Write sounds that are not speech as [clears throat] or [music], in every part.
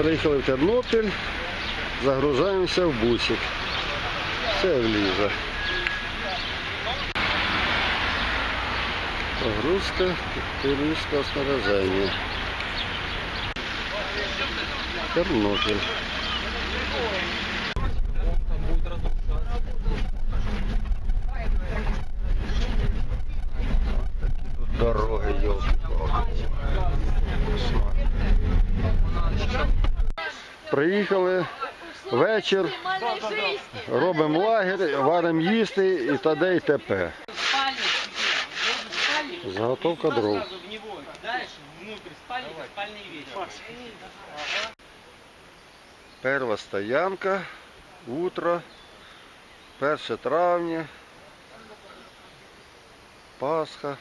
Приїхали в Тернопіль, загружаємося в бусик. Все влізе. Погрузка туристского снаряження. Тернопіль. Приїхали вечір, робимо лагерь, варимо їсти і т.д. і т.п. Заготовка дров. Перша стоянка, утро, 1 травня, Пасха.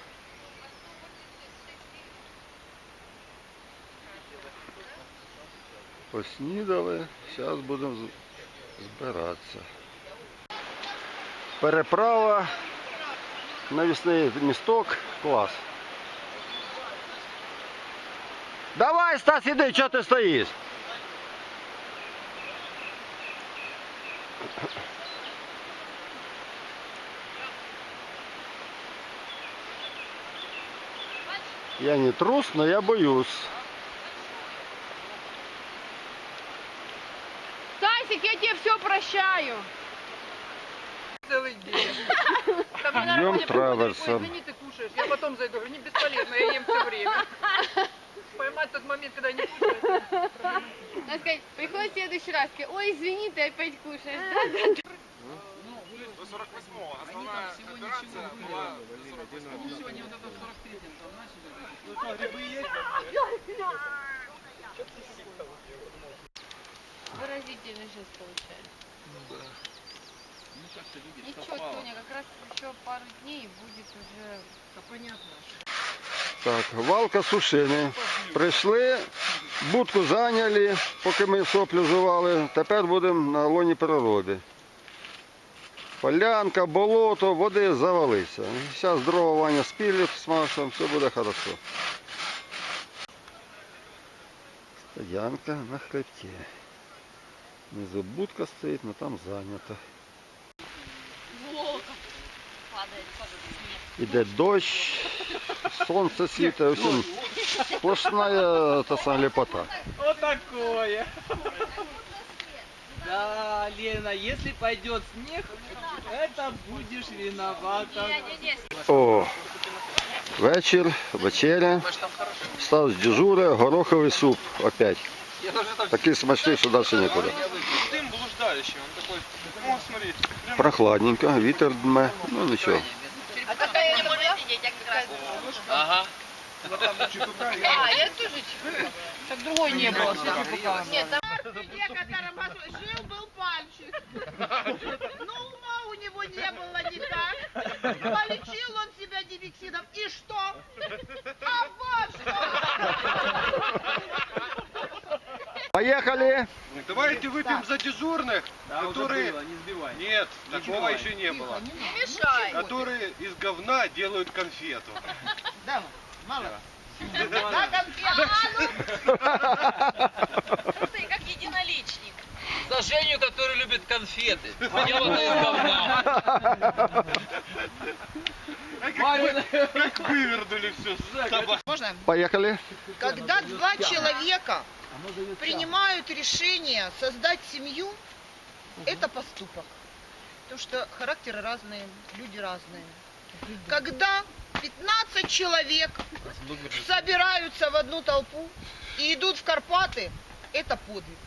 Поснідали, зараз будемо збиратися. Переправа, навісний місток, клас. Давай, Стас, іди, чого ти стоїш? Я не трус, но я боюсь. Прощаю. целый день. [laughs] Днем траверсом. «Ой, Извини, ты кушаешь. Я потом зайду. Говорю, Не бесполезно, я ем все время. [laughs] Поймать тот момент, когда не кушаю. Надо сказать, приходит в следующий раз, ой, извини, ты опять кушаешь. [laughs] До 48-го. Основная операция была до 48-го. Сегодня вот это в 43-м там начали. Выразительный жест получается. Ну как ты видишь, Ничего, совпало. Тоня, как раз еще пару дней будет уже... Да понятно. Так, валка сушини. Прийшли, будку зайняли, поки ми соплю жували. Тепер будемо на лоні природи. Полянка, болото, води завалися. Зараз дрова Ваня спілить з Машем, все буде хорошо. Стоянка на хребті. Внизу будка стоїть, але там зайнято. Іде дощ, сонце світить, в общем, сплошная та сама лепота. Вот такое. Да, Лена, если пойдет снег, это будешь виновата. О, вечір, вечеря. Став з дежура, гороховий суп опять. Такий смачний, що далі нікуди. Дым блуждающий. Он такой, о, смотри. прям Прохладненько, вітер дме, ну нічого. А какая это была? Ага. А, я тоже чекаю. Так другой не было. Нет, там... Жил-был пальчик. Но ума у него не было никак. Полечил он себя дивексидом. И что? А вот что! Поїхали! Давайте выпьем за дежурных, Да, которые... было, не сбивай. Нет, Не такого сбивай. еще не было. Не мешай. Которые из говна делают конфету. Да, мало. Да, конфета. [laughs] Ты как единоличник. За Женю, который любит конфеты. Делано из говна. Как вывернули все. Можно? Поїхали. Когда два человека принимают решение создать семью, это поступок. Потому что характеры разные, люди разные. Когда 15 человек собираются в одну толпу и идут в Карпаты, это подвиг.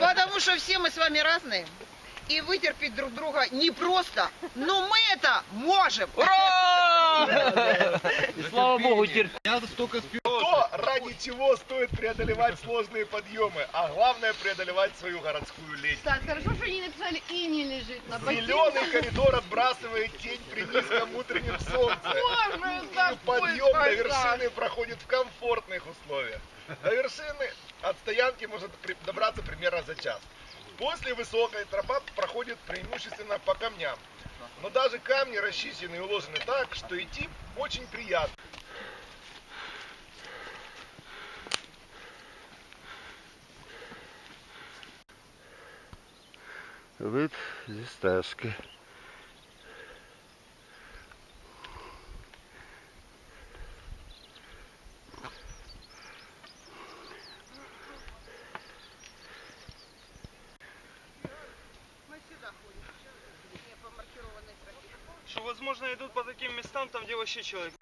Потому что все мы с вами разные. И вытерпеть друг друга непросто, но мы это можем. И слава богу, терпи. То, ради чего стоит преодолевать сложные подъемы, а главное преодолевать свою городскую лень. Стас, хорошо, что они написали и не лежит на Зеленый коридор отбрасывает тень при низком утреннем солнце. И подъем до вершины проходит в комфортных условиях. До вершины от стоянки может при- добраться примерно за час. После высокой тропа проходит преимущественно по камням. Но даже камни расчищены и уложены так, что идти очень приятно. Вид зі стежки. Что, возможно, идут по таким местам, там, где вообще человек.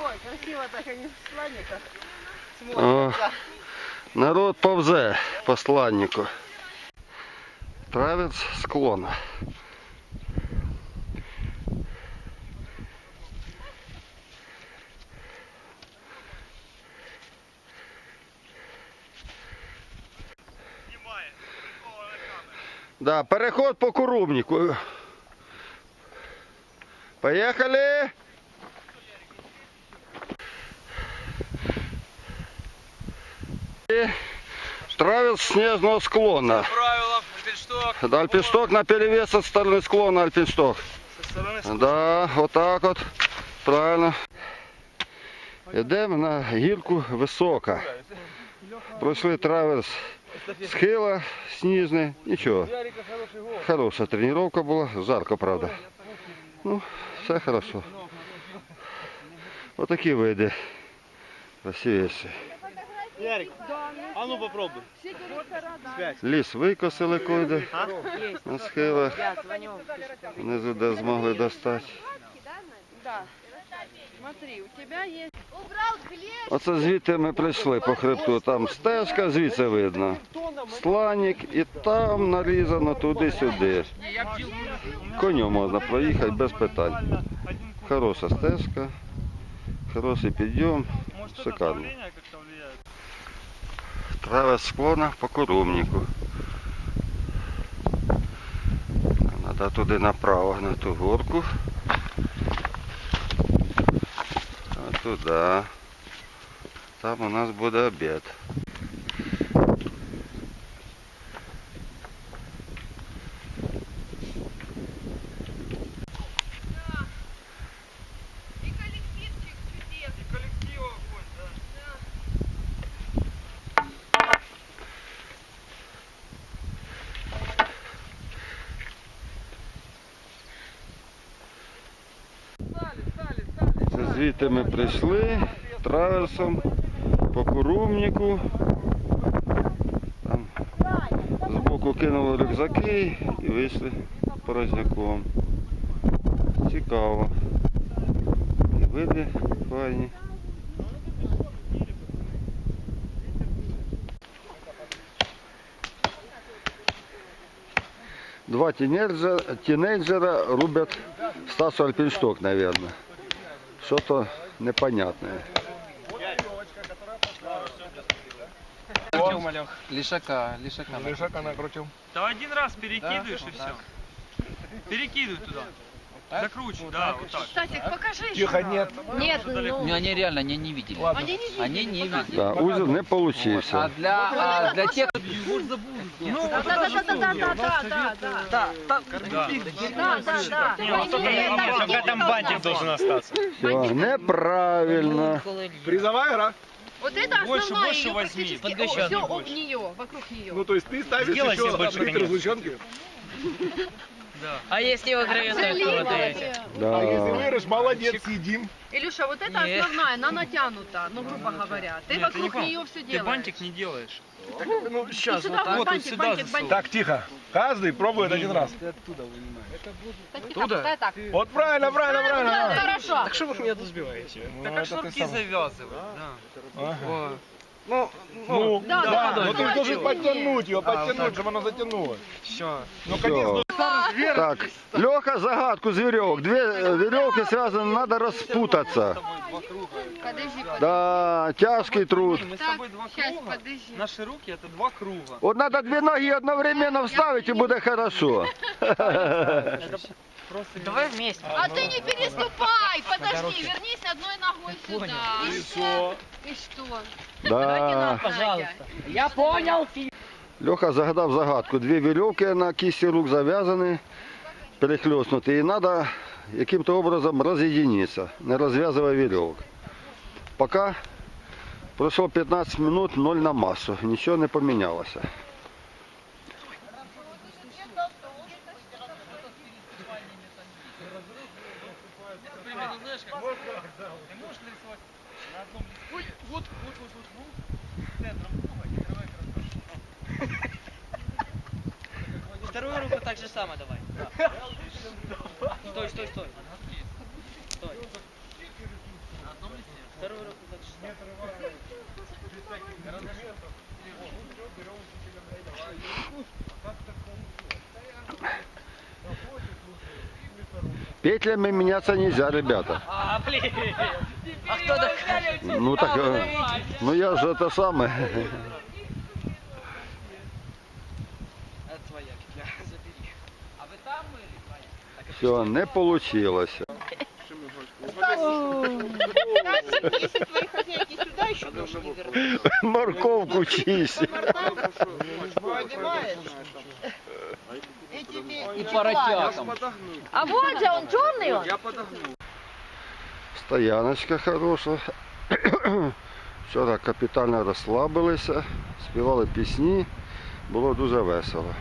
Ой, красиво так они с сланика О, народ повзе посланнику. Травець склона. Да, переход по Курумнику. Поехали! Травец снежного склона. Правило, альпиншток. Да, альпиншток на перевес от стороны склона альпиншток. Со стороны склона. Да, отак от. Правильно. Йдемо на гірку висока. Пройшли траверс схила сніжний. Нічого. Хороша тренування була. Жарко, правда. Ну, все хорошо. Отакі види. Красивіші. Ярик, а ну попробуй. Ліс викосили койде на схилах. Внизу де змогли достати. Оце звідти ми прийшли по хребту. Там стежка, звідси видно. Сланник і там нарізано туди-сюди. Конем можна проїхати без питань. Хороша стежка, хороший підйом, шикарно. Траве склона по Курумнику. Треба туди направо на ту горку. А туди. Там у нас буде обід. звідти ми прийшли траверсом по Курумнику. Там збоку кинули рюкзаки і вийшли порожняком. Цікаво. І види файні. Два тінейджера, тінейджера рубят Стасу Альпиншток, наверное. Что-то непонятное. Лишака, лишака. Лежака накрутил. Да один раз перекидываешь и все. Перекидывай туда. Закручивай, да, вот так. Стасик, покажи. Тихо, нет. Нет, ну... Они реально не, не видели. Ладно. Они не Они не видели. Да, узел не А получился. для, а для тех... Ну, Да, да, да, да, да, да, да, да, да. Да, да, да. только там бантик должен остаться. Все, неправильно. Призовая игра. Вот это Больше, основная больше ее возьми. практически все об нее, вокруг нее. Ну, то есть ты ставишь Сделай еще конец. сгущенки. Да. А если выиграют, Залипывайте. А если Да. выиграешь, молодец, съедим. Илюша, вот это Нет. основная, она натянута, ну, грубо говоря. Ты Нет, ты не вокруг нее все Ты делаешь. бантик не делаешь. Ну, И сейчас. сюда вот вот бантик, сюда бантик, бантик. Так, тихо. Каждый пробует один раз. Так, тихо, пускай так. Вот правильно, правильно, Да, правильно. Хорошо. что вы меня тут сбиваете? Ну, Так это как ты шнурки сам. завязывать, да. Ага. Ну, Ну, Да, да, да, но да, ты должен подтянуть ее, А, подтянуть, чтобы оно затянулось. все. Ну, конец Всё. Так, Леха загадку з веревок. Две э, веревки связаны, надо распутаться. Подожди, подожди. Да, тяжкий труд. Мы с Так, тобой два сейчас, круга. подожди. Наши руки это два круга. Вот надо две ноги одновременно вставить и будет хорошо. [laughs] Просто Давай вместе. А ты не переступай, подожди, вернись одной ногой сюда. И что? И что? Да. Пожалуйста. Я понял. Леха загадав загадку. Дві вірьовки на кисті рук зав'язані, перехльоснуті. І треба каким-то образом разъединиться, не развязывая веревок. Пока прошло 15 минут, ноль на массу, ничего не поменялось. Так же само давай. Стой, стой, стой. Стой. Вторую руку так же само. Петлями меняться нельзя, ребята. А, блин. А кто так? Ну так, э, ну я же это самое. Тоже не вернутся, Морковку чисть. И паротяком. А вот же он, черный он. Стояночка хороша. [clears throat] Вчора капітально розслабилися, співали пісні, було дуже весело.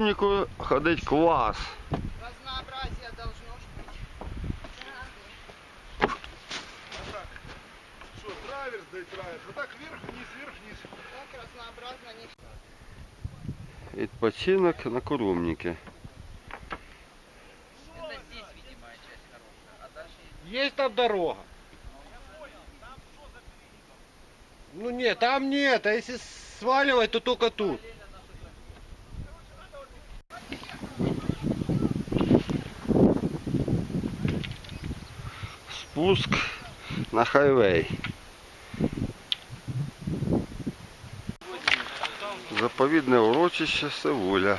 По Коруннику ходить клас. Разнообразие должно быть. Что, траверс, да и траверс. Вот так вверх, вниз, вверх, вниз. Так разнообразно не Відпочинок на. Это здесь, видимая часть хорошая. А дальше Есть там дорога. Ну нет, там нет, а если сваливать, то только тут. Спуск на хайвей. Заповідне урочище Севуля.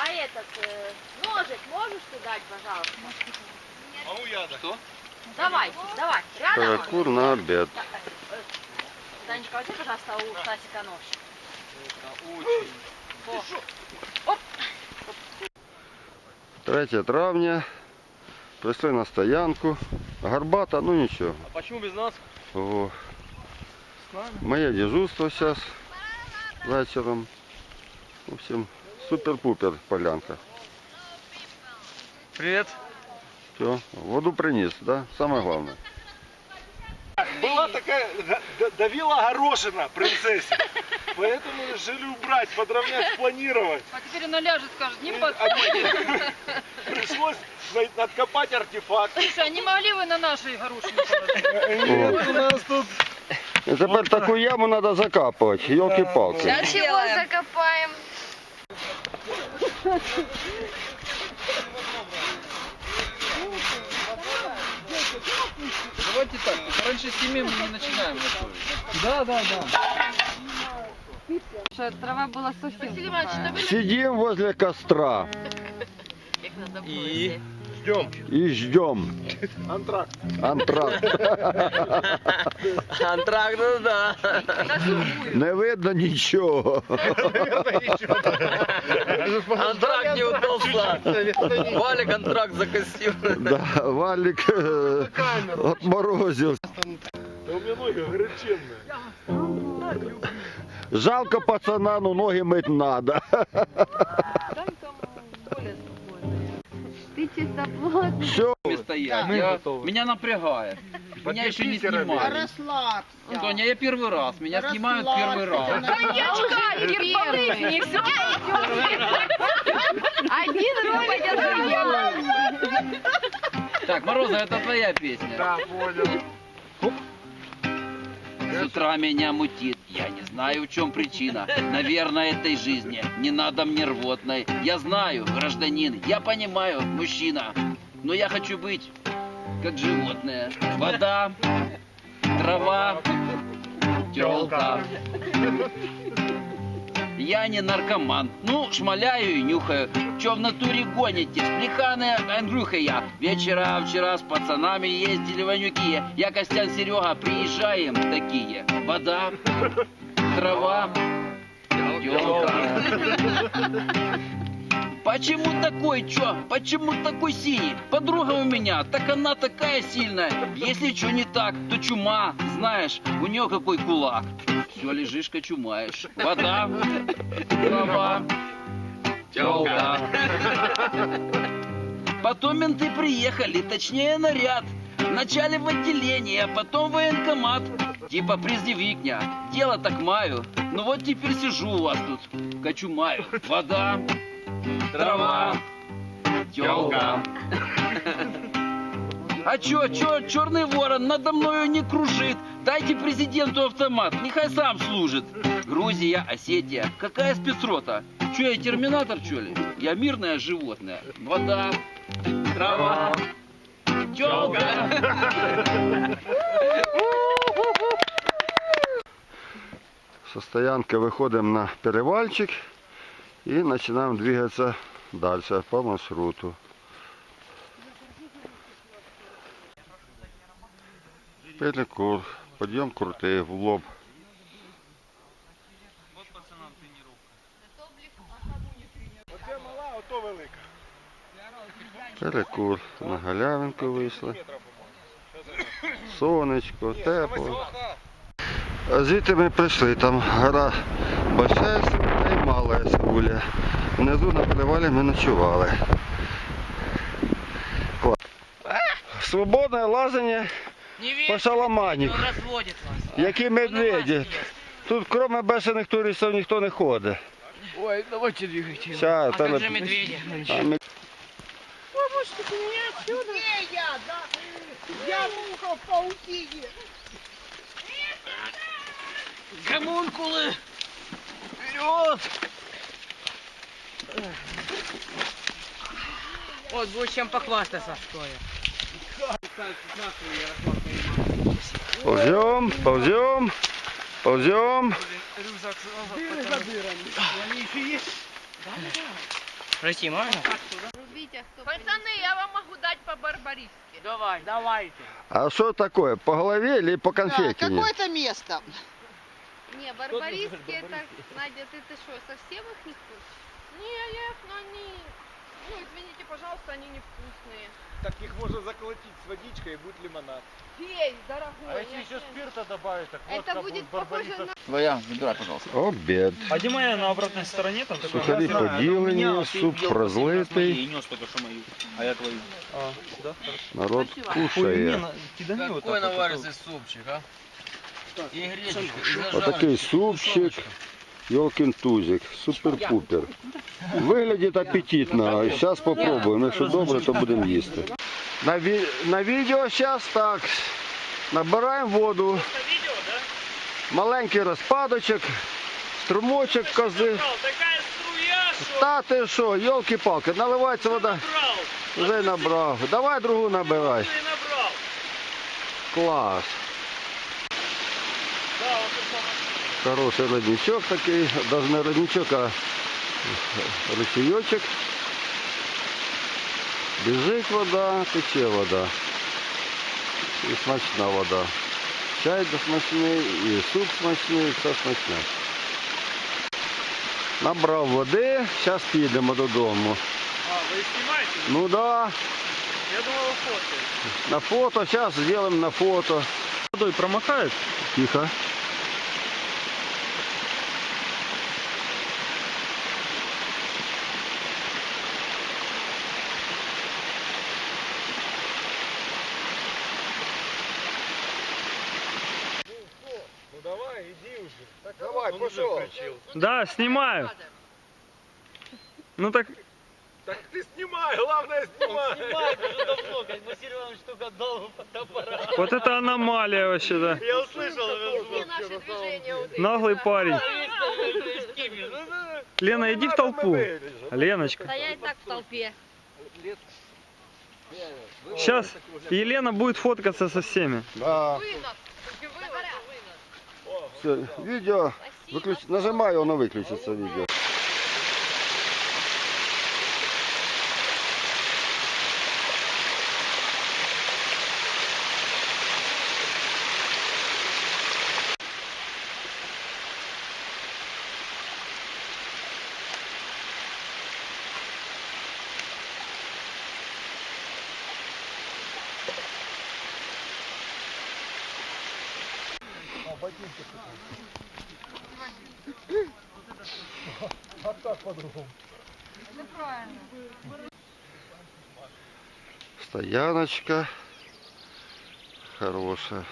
А этот э, ножик можешь ты дать, пожалуйста? А ну я да. Давай, давай. Рядом. Перекур на обід. Танечка, возьми, пожалуйста, у Стасика нож. очень. 3 травня. Прийшли на стоянку. Гарбата, ну нічого. А почему без нас? О. Моє дежурство зараз вечором. В общем, супер-пупер полянка. Привет. Все, воду приніс, да? Саме головне. Была такая, давила горошина принцессе. Поэтому решили убрать, подровнять, спланировать. А теперь она ляжет, скажет, не под... А Пришлось откопать артефакт. Слушай, а не могли вы на нашей горошине положить? Нет, у нас тут І тепер таку яму треба закапувати, йолки-палки. чего закопаем? Давайте так, раньше семи мы не начинаем готовить. Да, да, да. Трава была совсем Сидим возле костра И ждем. і ждем. Антракт. Антракт. антракт, ну да. Не видно нічого. Антракт не удался. Валя контракт закостил. Да, валік е, отморозив. Да у меня ноги горяченные. Жалко пацана, ну ноги мить надо. Ты чистоплотный. Все, Стоять. Я, меня напрягает. Меня еще не снимали. Расслабься. Соня, я первый раз. Меня снимают первый раз. Коньячка, Кирпалы, не все Один ролик, один Так, Мороза, это твоя песня. Да, понял. С утра меня мутит. Я не знаю, в чем причина. Наверное, этой жизни. Не надо мне рвотной. Я знаю, гражданин, я понимаю, мужчина. Но я хочу быть как животное. Вода, трава, телка. Я не наркоман. Ну, шмаляю и нюхаю. Че в натуре гонитесь? Плеханая Андрюха я. Вечера вчера с пацанами ездили в Анюки. Я, Костян, Серега, приезжаем такие. Вода, трава, телка. Почему такой, чё? Почему такой синий? Подруга у меня, так она такая сильная. Если что не так, то чума, знаешь, у нее какой кулак. Все лежишь, кочумаешь. Вода, трава, телка. Потом менты приехали, точнее наряд. Вначале в отделение, а потом в военкомат. Типа призвикня. Дело так маю. Ну вот теперь сижу у вас тут. Кочумаю. Вода, трава, телка. [laughs] А чё, чё, черный ворон надо мною не кружит. Дайте президенту автомат, нехай сам служит. Грузия, Осетия, какая спецрота? Чё, я терминатор, чё ли? Я мирное животное. Вода, трава, телка. [laughs] Со стоянки выходим на перевальчик и начинаем двигаться дальше по маршруту. Перекур, подъем крутый, в лоб. Перекур. На галявинку вийшли. Сонечко, тепло. А звідти ми прийшли, там гора Большая Сивуля і Малая Сивуля. Внизу на перевалі ми ночували. Клас. Свободне лазання по шаламані. Які медведі. Тут крім бешених туристів ніхто не ходить. Ой, давайте двигайте. А там... медведи? А, ми- Где я, да? Я муха в паутине. Гомункулы! Вперед! Вот, будет чем похвастаться, что я. Ползем, ползем, ползем. Пройти можно? Витя, кто Пацаны, я вам могу дать по барбаристке. Давай, давайте. А что такое? По голове или по конфетине? Какое-то место. Не, барбариски это... Надя, ты, ты что, совсем их не хочешь? Не, я их, но они... Ну, извините, пожалуйста, они невкусные. Так їх можна заколотити з водичкою і буде лимонад. Фей, дорогой. А если я еще щас- спирта добавить, так Это будет похоже на... Твоя, забирай, пожалуйста. Обед. А где моя на обратной стороне там такой? Сухари поділені, суп прозлитий. нес только что мою, а я твою. А, да? Народ Ой, кушає. на, кидани вот Какой так вот, наваристый супчик, а? Отакий супчик. Йолкін тузик. Супер-пупер. Виглядить апетитно. Зараз спробуємо. Якщо добре, то будемо їсти. На, ві... на відео зараз так. Набираємо воду. Маленький розпадочок, струмочок кози. Та ти що, йолки-палки, наливається вода. Вже набрав. Давай другу набирай. Клас. Хороший родничок такий, навіть не родничок, а ручейочок. Біжить вода, тече вода. І смачна вода. Чай смачний, і суп смачний, і все смачне. Набрав води, зараз підемо додому. А, вы снимаете? Ну да, Я думал, вы фотоете. на фото, сейчас сделаем на фото. Водой промокает? Тихо. Да, снимаю. Ну так... Так ты снимай, главное снимай. уже давно, как Василий Иванович только отдал фотоаппарат. Вот это аномалия вообще, да. Я услышал. Наглый парень. Лена, иди в толпу. Леночка. Да я и так в толпе. Сейчас Елена будет фоткаться со всеми. Да. Вынос. Все, відео. Виключ... Нажимаю, воно виключиться відео. Стояночка хорошая.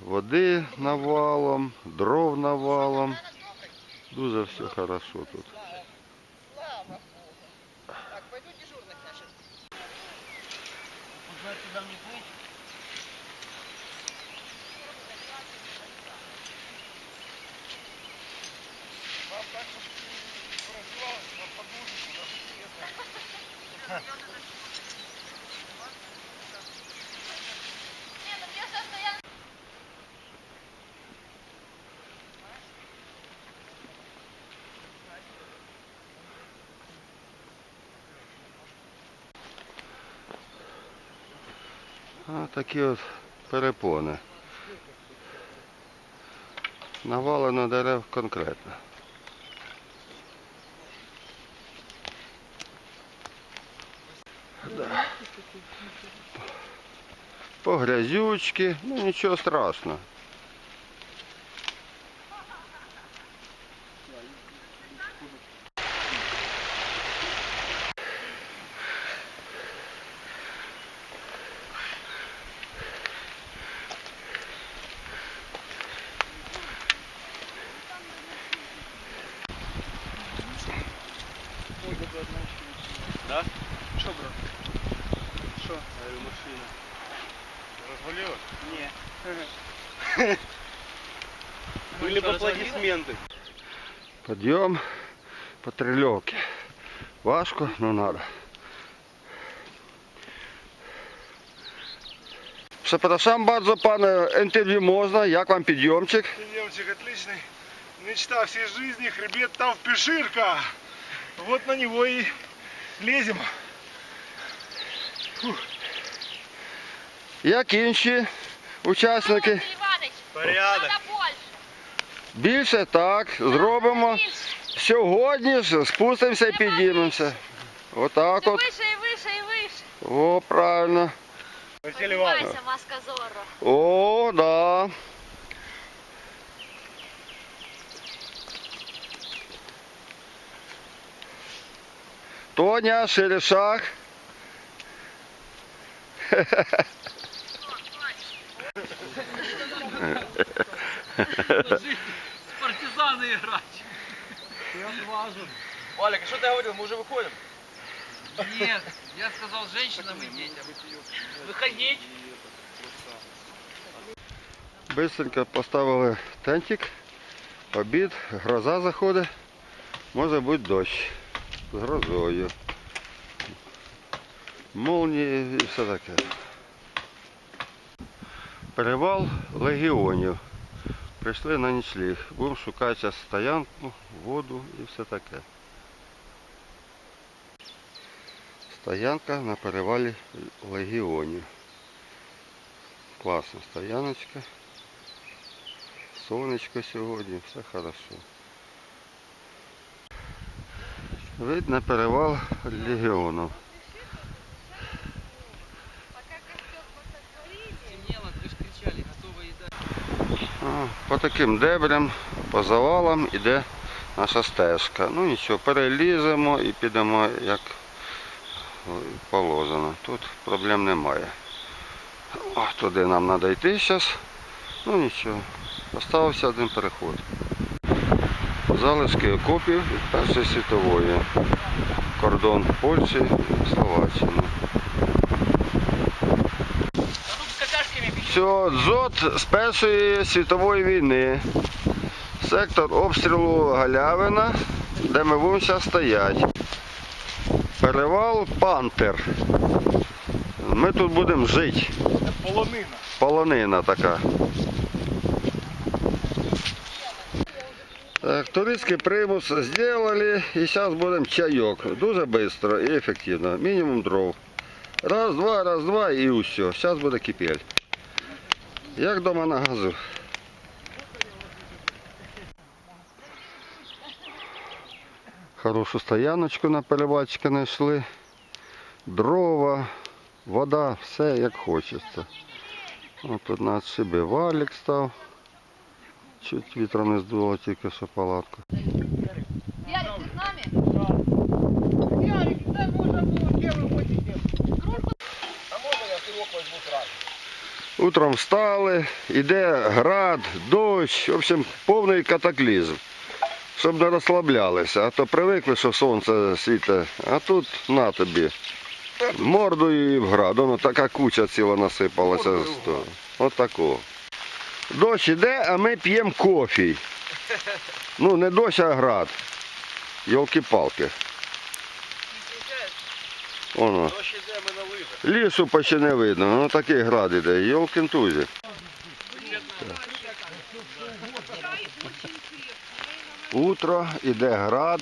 Води навалом, дров навалом. Дуже все хорошо тут. Слава Богу. А такі от перепони. Навалено дерев конкретно. По грязючки, ну нічого страшного. бы аплодисменты. Подъем по трильовке. Важко, но надо. Przepraszam bardzo, pan e, interwiu można, jak wam підйомчик? Девочек отличный. Мечта всей жизни, хребет там в Пеширка. Вот на него и лезем. Як інші учасники? Иваныч, Порядок. надо больше. Більше так, зробимо. Сьогодні ж спустимося і підіймемося. Отак Все от. выше и выше и выше. О, правильно. Василий Иванович. Поднимайся, маска Зорро. О, да. Тоня, шерешах. [laughs] [laughs] Партизаны играть. Олег, что ты говорил? Мы уже выходим? Нет, я сказал женщинам и детям. Выходить. Бистренько поставили тентик, обід, гроза заходить, може бути дощ з грозою. Молнії і все таке. Перевал легіонів. Прийшли на нічліг. Будемо шукати стоянку, воду і все таке. Стоянка на перевалі легіонів. Класна стояночка. Сонечко сьогодні, все хорошо. Вид на перевал легіонів. По таким дебрям, по завалам іде наша стежка. Ну нічого, переліземо і підемо як положено. Тут проблем немає. О, туди нам треба йти зараз. Ну нічого. Оставився один переход. Залишки окопів від Першої світової. Кордон Польщі Словаччини. А тут с какашками Все, дзот з Першої світової війни. Сектор обстрілу Галявина, де ми будемо зараз стояти. Перевал Пантер. Ми тут будемо жити. Полонина. Полонина така. Так, туристський примус зробили і зараз будемо чайок. Дуже швидко і ефективно. Мінімум дров. Раз, два, раз, два і усе. Зараз буде кипель. Як вдома на газу. Хорошу стояночку на перебачки знайшли. Дрова, вода, все як хочеться. Ось тут на отшибі валік став. Чуть вітром не здуло тільки що палатку. Утром встали, іде град, дощ, в общем, повний катаклізм. Щоб не розслаблялися, а то привикли, що сонце світить, а тут на тобі. Морду і в град, воно така куча ціла насипалася. От такого. Дощ іде, а ми п'ємо кофій. Ну, не дощ, а град. Йолки-палки. Воно. Лісу почти не видно, ну такий град іде, йолкин тузі. Утро, іде град.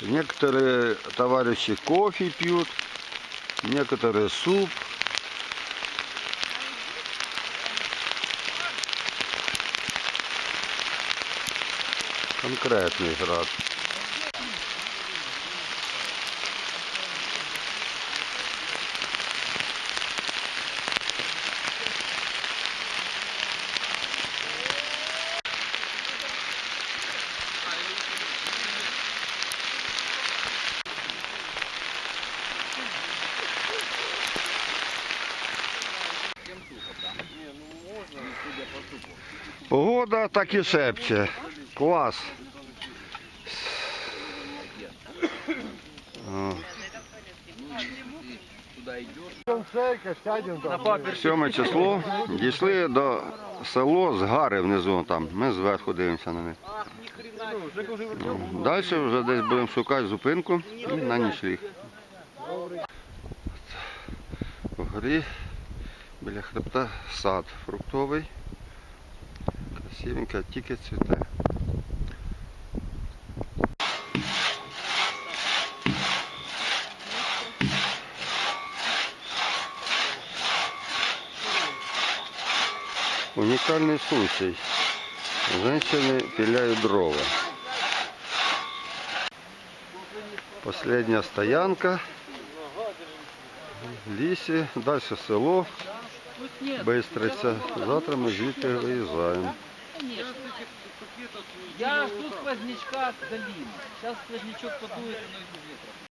Некоторые товарищи кофе пьют, некоторые суп. Конкретний град. Так і шепче. Клас. Сьоме число. Дійшли до село з Гари внизу там. Ми зверху дивимося на них. Далі вже десь будемо шукати зупинку і на нічліг. Вгорі біля хребта сад фруктовий. Красивенько, тільки цвіте. Уникальный случай. Женщины пиляют дрова. Последняя стоянка. В лісі, далі село. Бистриця. Завтра ми звідти виїжджаємо. Я жду сквознячка с долины. Сейчас сквознячок подует, оно и без ветра.